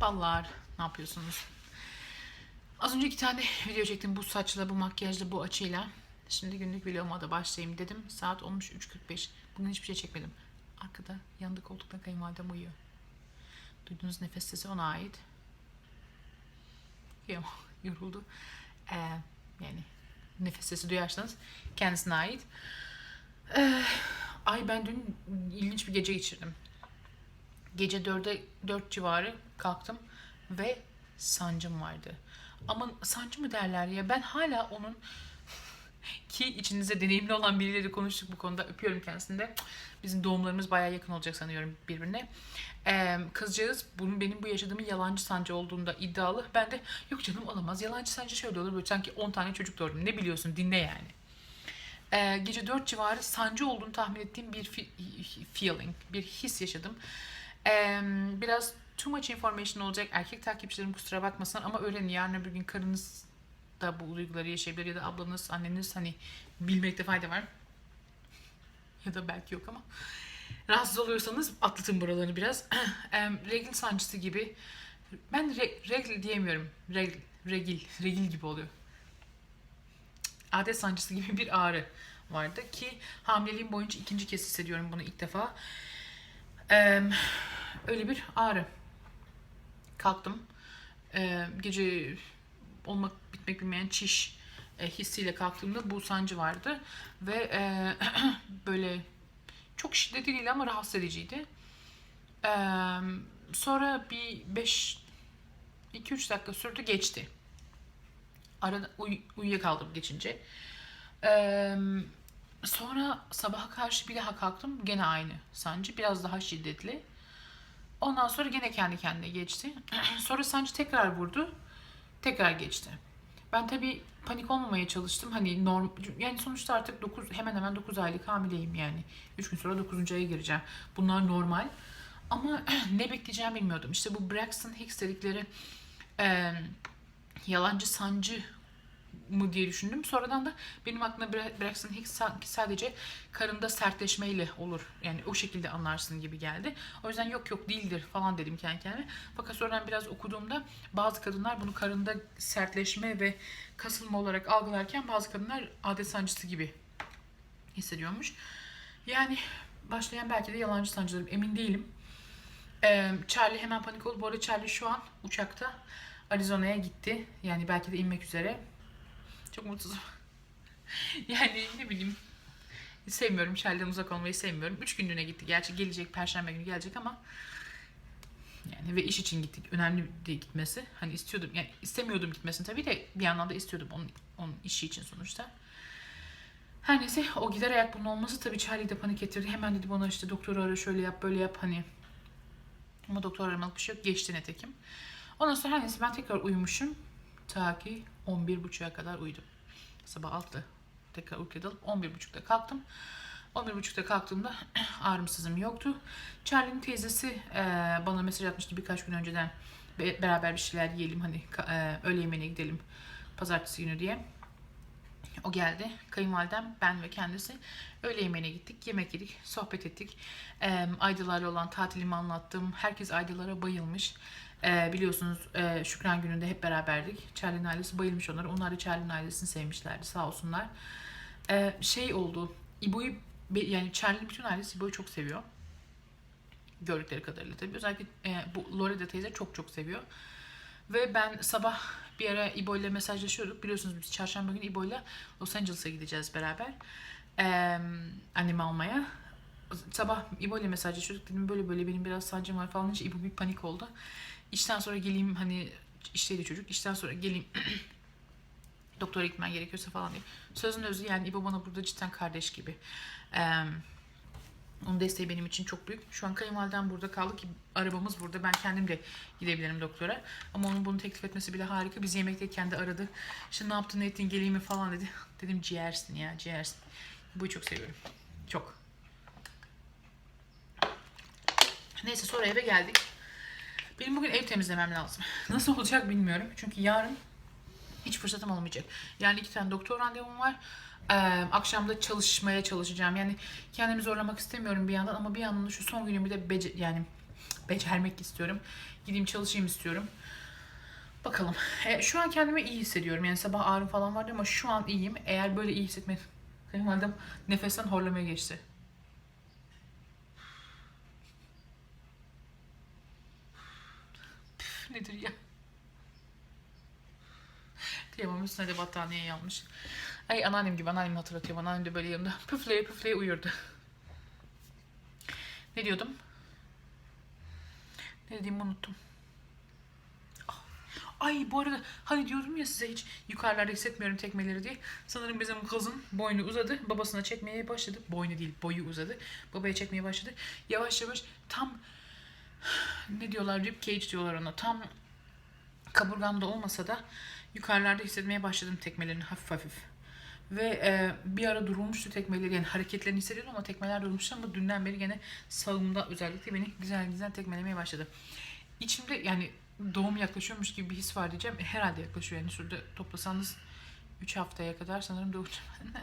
Ballar ne yapıyorsunuz? Az önce iki tane video çektim bu saçla, bu makyajla, bu açıyla. Şimdi günlük vloguma da başlayayım dedim. Saat olmuş 3.45. Bugün hiçbir şey çekmedim. Arkada yanında koltukta kayınvalidem uyuyor. Duyduğunuz nefes sesi ona ait. Yoruldu. Ee, yani nefes sesi duyarsanız kendisine ait. Ee, ay ben dün ilginç bir gece geçirdim. Gece 4'e 4 civarı kalktım ve sancım vardı. Ama sancı mı derler ya ben hala onun ki içinizde deneyimli olan birileri konuştuk bu konuda öpüyorum kendisini de. Bizim doğumlarımız bayağı yakın olacak sanıyorum birbirine. Ee, kızcağız bunun benim bu yaşadığımın yalancı sancı olduğunda iddialı. Ben de yok canım olamaz yalancı sancı şöyle olur böyle sanki 10 tane çocuk doğurdum ne biliyorsun dinle yani. Ee, gece 4 civarı sancı olduğunu tahmin ettiğim bir feeling, bir his yaşadım. Ee, biraz too much information olacak. Erkek takipçilerim kusura bakmasın ama öğrenin yarın öbür gün karınız da bu duyguları yaşayabilir ya da ablanız, anneniz hani bilmekte fayda var. Ya da belki yok ama. Rahatsız oluyorsanız atlatın buralarını biraz. Em, regl sancısı gibi. Ben re- regl diyemiyorum. Regl, regil, regil gibi oluyor. Adet sancısı gibi bir ağrı vardı ki hamileliğim boyunca ikinci kez hissediyorum bunu ilk defa. Em, öyle bir ağrı. Kalktım. Ee, gece olmak bitmek bilmeyen çiş e, hissiyle kalktığımda bu sancı vardı ve e, böyle çok şiddetli değil ama rahatsız ediciydi. Ee, sonra bir 5 2-3 dakika sürdü geçti. Arada uy- uyuyakaldım geçince. Ee, sonra sabaha karşı bir daha kalktım. Gene aynı sancı. Biraz daha şiddetli. Ondan sonra gene kendi kendine geçti. sonra sancı tekrar vurdu. Tekrar geçti. Ben tabii panik olmamaya çalıştım. Hani norm yani sonuçta artık 9 hemen hemen 9 aylık hamileyim yani. 3 gün sonra 9. aya gireceğim. Bunlar normal. Ama ne bekleyeceğimi bilmiyordum. İşte bu Braxton Hicks dedikleri e, yalancı sancı mı diye düşündüm. Sonradan da benim aklımda Bra- Braxton Hicks sanki sadece karında sertleşmeyle olur. Yani o şekilde anlarsın gibi geldi. O yüzden yok yok değildir falan dedim kendi kendime. Fakat sonradan biraz okuduğumda bazı kadınlar bunu karında sertleşme ve kasılma olarak algılarken bazı kadınlar adet sancısı gibi hissediyormuş. Yani başlayan belki de yalancı sancılarım emin değilim. Ee, Charlie hemen panik oldu. Bu arada Charlie şu an uçakta Arizona'ya gitti. Yani belki de inmek üzere. Çok mutsuzum. yani ne bileyim. Sevmiyorum. Charlie'den uzak olmayı sevmiyorum. Üç günlüğüne gitti. Gerçi gelecek. Perşembe günü gelecek ama yani ve iş için gittik. Önemli değil gitmesi. Hani istiyordum. Yani istemiyordum gitmesini tabii de bir yandan da istiyordum onun, onun işi için sonuçta. Her neyse o gider ayak bunun olması tabii Charlie'yi de panik ettirdi. Hemen dedi bana işte doktoru ara şöyle yap böyle yap hani. Ama doktor aramalık bir şey yok. Geçti netekim. Ondan sonra her neyse ben tekrar uyumuşum. Ta ki 11.30'a kadar uyudum. Sabah 6'da tekrar uykuya dalıp 11.30'da kalktım. 11.30'da kalktığımda ağrımsızım yoktu. Charlie'nin teyzesi e, bana mesaj atmıştı birkaç gün önceden. Be- beraber bir şeyler yiyelim hani e, öğle yemeğine gidelim pazartesi günü diye. O geldi. Kayınvalidem, ben ve kendisi öğle yemeğine gittik. Yemek yedik, sohbet ettik. E, Aydılar'la olan tatilimi anlattım. Herkes Aydılar'a bayılmış. E, biliyorsunuz e, Şükran gününde hep beraberdik. Charlie'nin ailesi bayılmış onlara. Onlar da Charlie'nin ailesini sevmişlerdi sağ olsunlar. E, şey oldu. İbo'yu yani Charlie'nin bütün ailesi İbo'yu çok seviyor. Gördükleri kadarıyla tabii. Özellikle e, bu Loreda teyze çok çok seviyor. Ve ben sabah bir ara İbo ile mesajlaşıyorduk. Biliyorsunuz biz çarşamba günü İbo ile Los Angeles'a gideceğiz beraber. Ee, annemi almaya. Sabah İbo ile mesajlaşıyorduk. Dedim böyle böyle benim biraz sancım var falan. deyince İbo bir panik oldu. İşten sonra geleyim hani işteydi çocuk. İşten sonra geleyim doktora gitmen gerekiyorsa falan diye. Sözün özü yani İbo bana burada cidden kardeş gibi. Ee, onun desteği benim için çok büyük. Şu an kayınvalidem burada kaldı ki arabamız burada. Ben kendim de gidebilirim doktora. Ama onun bunu teklif etmesi bile harika. Biz yemekteyken de aradı. İşte ne yaptın ne ettin geleyim mi falan dedi. Dedim ciğersin ya ciğersin. Buyu çok seviyorum. Çok. Neyse sonra eve geldik. Benim bugün ev temizlemem lazım. Nasıl olacak bilmiyorum. Çünkü yarın hiç fırsatım olmayacak. Yani iki tane doktor randevum var. Ee, akşam da çalışmaya çalışacağım. Yani kendimi zorlamak istemiyorum bir yandan ama bir yandan da şu son günümü de bece yani becermek istiyorum. Gideyim çalışayım istiyorum. Bakalım. E, şu an kendimi iyi hissediyorum. Yani sabah ağrım falan vardı ama şu an iyiyim. Eğer böyle iyi hissetmek... Benim nefesten horlamaya geçti. Püf, nedir ya? Kıyamam üstüne de battaniye yanmış. Ay anneannem gibi anneannemi hatırlatıyor. Anneannem de böyle yanımda püfleye püfleye uyurdu. Ne diyordum? Ne dediğimi unuttum. Ah. Ay bu arada hani diyorum ya size hiç yukarılarda hissetmiyorum tekmeleri diye. Sanırım bizim kızın boynu uzadı. Babasına çekmeye başladı. Boynu değil boyu uzadı. Babaya çekmeye başladı. Yavaş yavaş tam ne diyorlar rib cage diyorlar ona. Tam kaburgamda olmasa da yukarılarda hissetmeye başladım tekmelerini hafif hafif. Ve e, bir ara durulmuştu tekmeleri yani hareketlerini hissediyordum ama tekmeler durmuştu ama dünden beri gene sağımda özellikle beni güzel güzel tekmelemeye başladı. İçimde yani doğum yaklaşıyormuş gibi bir his var diyeceğim. E, herhalde yaklaşıyor yani şurada toplasanız 3 haftaya kadar sanırım doğacağım.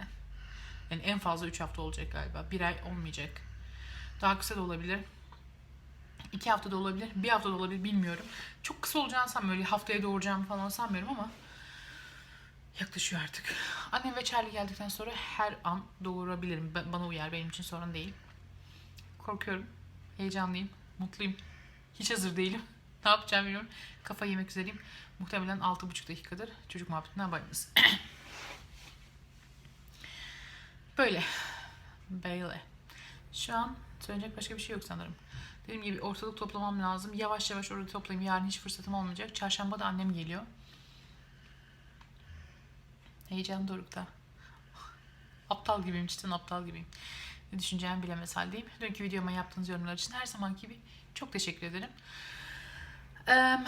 yani en fazla 3 hafta olacak galiba. Bir ay olmayacak. Daha kısa da olabilir. İki hafta da olabilir. Bir hafta da olabilir bilmiyorum. Çok kısa olacağını sanmıyorum. Haftaya doğuracağım falan sanmıyorum ama yaklaşıyor artık. Annem ve Charlie geldikten sonra her an doğurabilirim. Ba- Bana uyar. Benim için sorun değil. Korkuyorum. Heyecanlıyım. Mutluyum. Hiç hazır değilim. Ne yapacağım bilmiyorum. Kafa yemek üzereyim. Muhtemelen 6,5 dakikadır çocuk muhabbetinden başlarız. Böyle. Böyle. Şu an söyleyecek başka bir şey yok sanırım. Dediğim gibi ortalık toplamam lazım. Yavaş yavaş orada toplayayım. Yarın hiç fırsatım olmayacak. Çarşamba da annem geliyor. Heyecan dorukta. Aptal gibiyim cidden aptal gibiyim. Ne düşüneceğimi bilemez haldeyim. Dünkü videoma yaptığınız yorumlar için her zamanki gibi çok teşekkür ederim. Eee,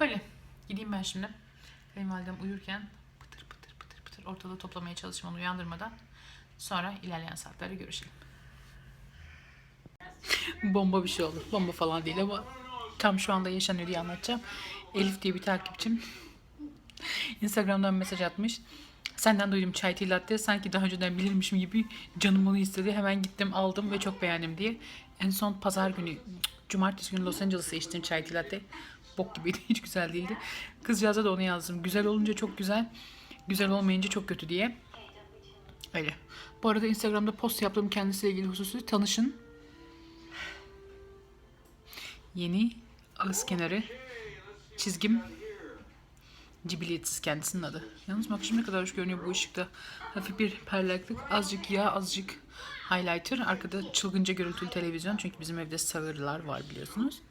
böyle. Gideyim ben şimdi. Kayınvalidem uyurken pıtır pıtır pıtır pıtır ortalığı toplamaya çalışayım onu uyandırmadan. Sonra ilerleyen saatlerde görüşelim. Bomba bir şey oldu. Bomba falan değil ama tam şu anda yaşanıyor diye anlatacağım. Elif diye bir takipçim Instagram'dan mesaj atmış. Senden duydum çay tea latte. Sanki daha önceden bilirmişim gibi canım bunu istedi. Hemen gittim aldım ve çok beğendim diye. En son pazar günü, cumartesi günü Los Angeles'a içtim çay tea latte. Bok gibiydi. Hiç güzel değildi. Kızcağıza da onu yazdım. Güzel olunca çok güzel. Güzel olmayınca çok kötü diye. Öyle. Bu arada Instagram'da post yaptığım kendisiyle ilgili hususu tanışın. Yeni ağız kenarı çizgim Cibiliyetsiz kendisinin adı. Yalnız bak şimdi kadar hoş görünüyor bu ışıkta. Hafif bir parlaklık, azıcık yağ, azıcık highlighter. Arkada çılgınca görüntülü televizyon. Çünkü bizim evde sağırlar var biliyorsunuz.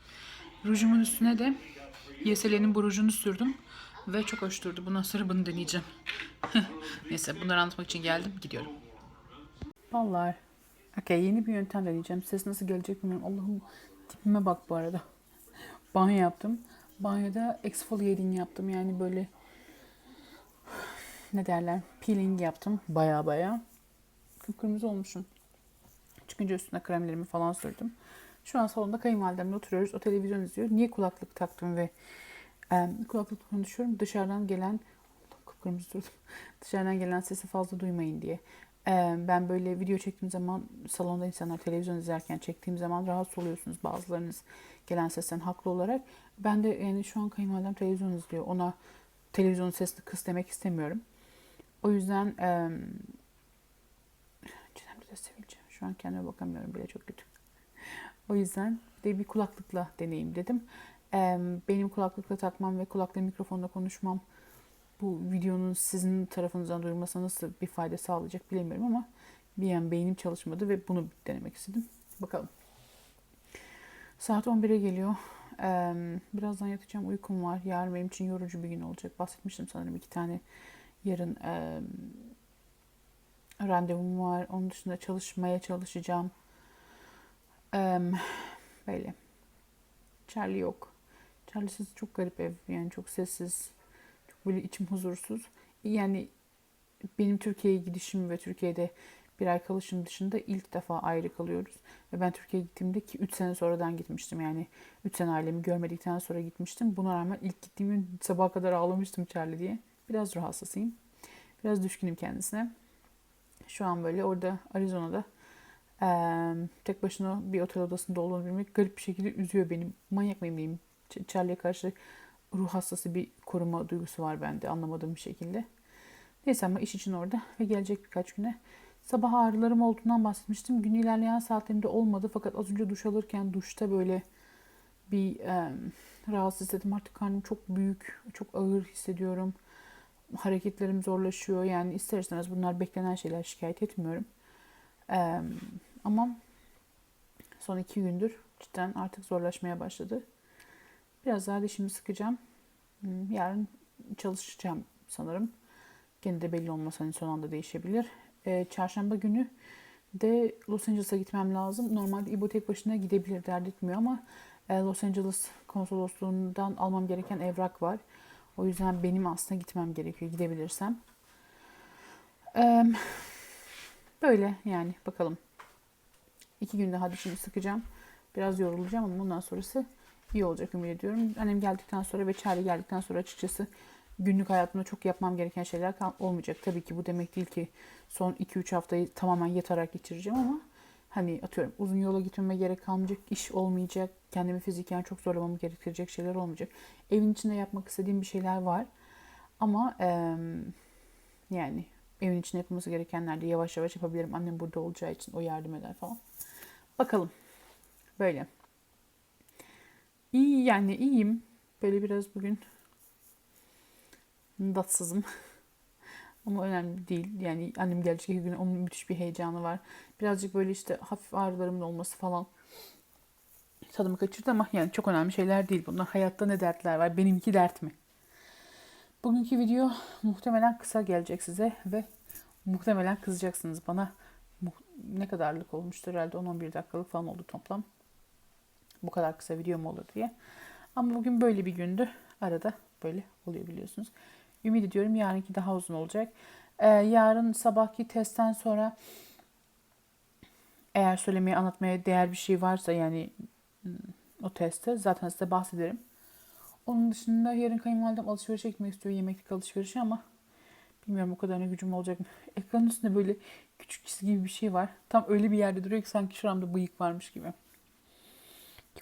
Rujumun üstüne de YSL'nin bu rujunu sürdüm. Ve çok hoş durdu. Bundan sonra bunu deneyeceğim. Neyse bunları anlatmak için geldim. Gidiyorum. Vallahi. Okey yeni bir yöntem deneyeceğim. Ses nasıl gelecek bilmiyorum. Allah'ım tipime bak bu arada. Banyo yaptım. Banyoda exfoliating yaptım. Yani böyle ne derler peeling yaptım. Baya baya. Kıpkırmızı olmuşum. Çıkınca üstüne kremlerimi falan sürdüm. Şu an salonda kayınvalidemle oturuyoruz. O televizyon izliyor. Niye kulaklık taktım ve e, kulaklıkla konuşuyorum. Dışarıdan gelen kıpkırmızı durdum. Dışarıdan gelen sesi fazla duymayın diye. Ben böyle video çektiğim zaman salonda insanlar televizyon izlerken çektiğim zaman rahatsız oluyorsunuz bazılarınız gelen sesten haklı olarak. Ben de yani şu an kayınvalidem televizyon izliyor. Ona televizyonun sesini kıs demek istemiyorum. O yüzden e, de sevileceğim. Şu an kendime bakamıyorum bile çok kötü. O yüzden de bir kulaklıkla deneyeyim dedim. E, benim kulaklıkla takmam ve kulakla mikrofonda konuşmam bu videonun sizin tarafınızdan duyulmasına nasıl bir fayda sağlayacak bilemiyorum ama bir yan beynim çalışmadı ve bunu denemek istedim. Bakalım. Saat 11'e geliyor. Ee, birazdan yatacağım. Uykum var. Yarın benim için yorucu bir gün olacak. Bahsetmiştim sanırım iki tane yarın e, randevum var. Onun dışında çalışmaya çalışacağım. Ee, böyle. Charlie yok. Charlie'siz çok garip ev. Yani çok sessiz. Böyle içim huzursuz. Yani benim Türkiye'ye gidişim ve Türkiye'de bir ay kalışım dışında ilk defa ayrı kalıyoruz. Ve ben Türkiye'ye gittiğimde ki 3 sene sonradan gitmiştim. Yani 3 sene ailemi görmedikten sonra gitmiştim. Buna rağmen ilk gittiğim gün sabaha kadar ağlamıştım Charlie diye. Biraz ruh hastasıyım. Biraz düşkünüm kendisine. Şu an böyle orada Arizona'da Ee, tek başına bir otel odasında olduğunu bilmek garip bir şekilde üzüyor beni. Manyak mıyım diyeyim. Charlie'ye karşı ruh hastası bir koruma duygusu var bende anlamadığım bir şekilde. Neyse ama iş için orada ve gelecek birkaç güne. Sabah ağrılarım olduğundan bahsetmiştim. Gün ilerleyen saatlerinde olmadı fakat az önce duş alırken duşta böyle bir e, rahatsız hissettim. Artık karnım çok büyük, çok ağır hissediyorum. Hareketlerim zorlaşıyor. Yani ister istemez bunlar beklenen şeyler şikayet etmiyorum. E, ama son iki gündür cidden artık zorlaşmaya başladı. Biraz daha dişimi sıkacağım. Hmm, Yarın çalışacağım sanırım. Gene de belli olmaz hani son anda değişebilir. Ee, çarşamba günü de Los Angeles'a gitmem lazım. Normalde İbo tek başına gidebilir dert etmiyor ama e, Los Angeles konsolosluğundan almam gereken evrak var. O yüzden benim aslında gitmem gerekiyor gidebilirsem. Ee, böyle yani bakalım. İki günde hadi şimdi sıkacağım. Biraz yorulacağım ama bundan sonrası iyi olacak ümit ediyorum. Annem geldikten sonra ve Charlie geldikten sonra açıkçası günlük hayatımda çok yapmam gereken şeyler olmayacak. Tabii ki bu demek değil ki son 2-3 haftayı tamamen yatarak geçireceğim ama hani atıyorum uzun yola gitmeme gerek kalmayacak, iş olmayacak, kendimi fiziken çok zorlamamı gerektirecek şeyler olmayacak. Evin içinde yapmak istediğim bir şeyler var ama eee, yani evin içinde yapılması gerekenler de yavaş yavaş yapabilirim. Annem burada olacağı için o yardım eder falan. Bakalım. Böyle. İyi yani iyiyim. Böyle biraz bugün datsızım. Ama önemli değil. Yani annem gelecek gün onun müthiş bir heyecanı var. Birazcık böyle işte hafif ağrılarımın olması falan tadımı kaçırdı ama yani çok önemli şeyler değil bunlar. Hayatta ne dertler var? Benimki dert mi? Bugünkü video muhtemelen kısa gelecek size ve muhtemelen kızacaksınız bana. Ne kadarlık olmuştur herhalde 10-11 dakikalık falan oldu toplam. Bu kadar kısa video mu olur diye. Ama bugün böyle bir gündü. Arada böyle oluyor biliyorsunuz. Ümit ediyorum yarınki daha uzun olacak. Ee, yarın sabahki testten sonra eğer söylemeye anlatmaya değer bir şey varsa yani hmm, o testte zaten size bahsederim. Onun dışında yarın kayınvalidem alışverişe gitmek istiyor yemeklik alışverişe ama bilmiyorum o kadarına gücüm olacak mı. Ekranın üstünde böyle küçük çizgi gibi bir şey var. Tam öyle bir yerde duruyor ki sanki şuramda bıyık varmış gibi.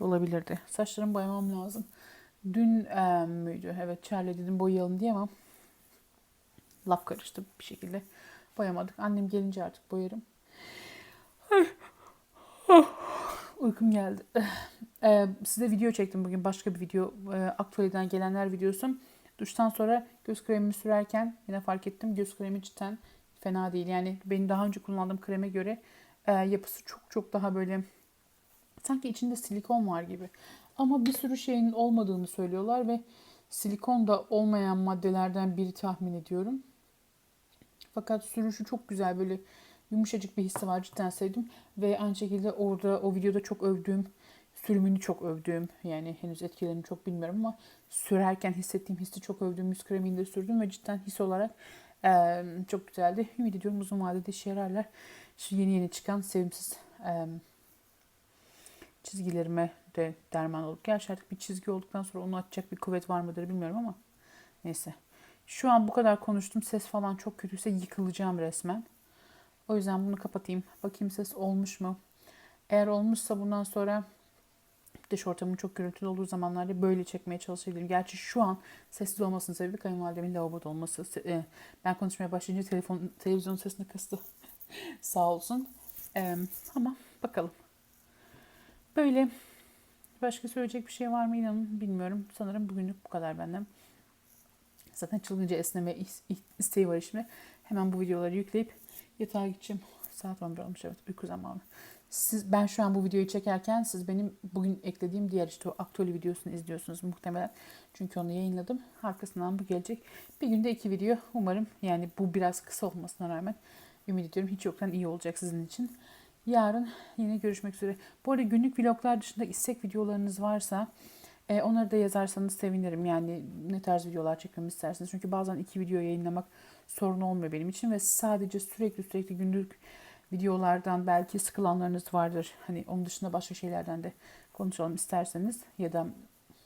Olabilirdi. Saçlarımı boyamam lazım. Dün eee, müydü? Evet Charlie dedim boyayalım diye ama laf karıştı bir şekilde. Boyamadık. Annem gelince artık boyarım. Uykum geldi. Eee, size video çektim bugün. Başka bir video. E, Aktualiden gelenler videosu. Duştan sonra göz kremimi sürerken yine fark ettim. Göz kremi cidden fena değil. Yani benim daha önce kullandığım kreme göre e, yapısı çok çok daha böyle sanki içinde silikon var gibi. Ama bir sürü şeyin olmadığını söylüyorlar ve silikon da olmayan maddelerden biri tahmin ediyorum. Fakat sürüşü çok güzel böyle yumuşacık bir hissi var cidden sevdim. Ve aynı şekilde orada o videoda çok övdüğüm sürümünü çok övdüğüm yani henüz etkilerini çok bilmiyorum ama sürerken hissettiğim hissi çok övdüğüm yüz kremini de sürdüm ve cidden his olarak eee, çok güzeldi. Ümit ediyorum uzun vadede işe yararlar. Şu yeni yeni çıkan sevimsiz eee, çizgilerime de derman olur. Gerçi artık bir çizgi olduktan sonra onu açacak bir kuvvet var mıdır bilmiyorum ama neyse. Şu an bu kadar konuştum. Ses falan çok kötüyse yıkılacağım resmen. O yüzden bunu kapatayım. Bakayım ses olmuş mu? Eğer olmuşsa bundan sonra dış ortamın çok gürültülü olduğu zamanlarda böyle çekmeye çalışabilirim. Gerçi şu an sessiz olmasının sebebi kayınvalidemin lavaboda olması. E, Ben konuşmaya başlayınca telefon, televizyon sesini kıstı. Sağ olsun. Ama bakalım. Böyle başka söyleyecek bir şey var mı inanın bilmiyorum. Sanırım bugünlük bu kadar benden. Zaten çılgınca esneme is- is- isteği var şimdi. Hemen bu videoları yükleyip yatağa gideceğim. Saat 11 olmuş evet uyku zamanı. Siz, ben şu an bu videoyu çekerken siz benim bugün eklediğim diğer işte o aktüel videosunu izliyorsunuz muhtemelen. Çünkü onu yayınladım. Arkasından bu gelecek. Bir günde iki video. Umarım yani bu biraz kısa olmasına rağmen ümit ediyorum hiç yoktan iyi olacak sizin için. Yarın yine görüşmek üzere. Bu arada günlük vloglar dışında istek videolarınız varsa e, onları da yazarsanız sevinirim. Yani ne tarz videolar çekmemi isterseniz. Çünkü bazen iki video yayınlamak sorun olmuyor benim için ve sadece sürekli sürekli günlük videolardan belki sıkılanlarınız vardır. Hani onun dışında başka şeylerden de konuşalım isterseniz ya da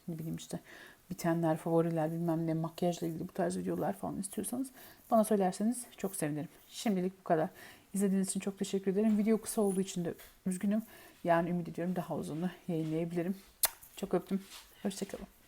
ne bileyim işte bitenler, favoriler, bilmem ne, makyajla ilgili bu tarz videolar falan istiyorsanız bana söylerseniz çok sevinirim. Şimdilik bu kadar. İzlediğiniz için çok teşekkür ederim. Video kısa olduğu için de üzgünüm. Yani ümit ediyorum daha uzunlu yayınlayabilirim. Çok öptüm. Hoşçakalın.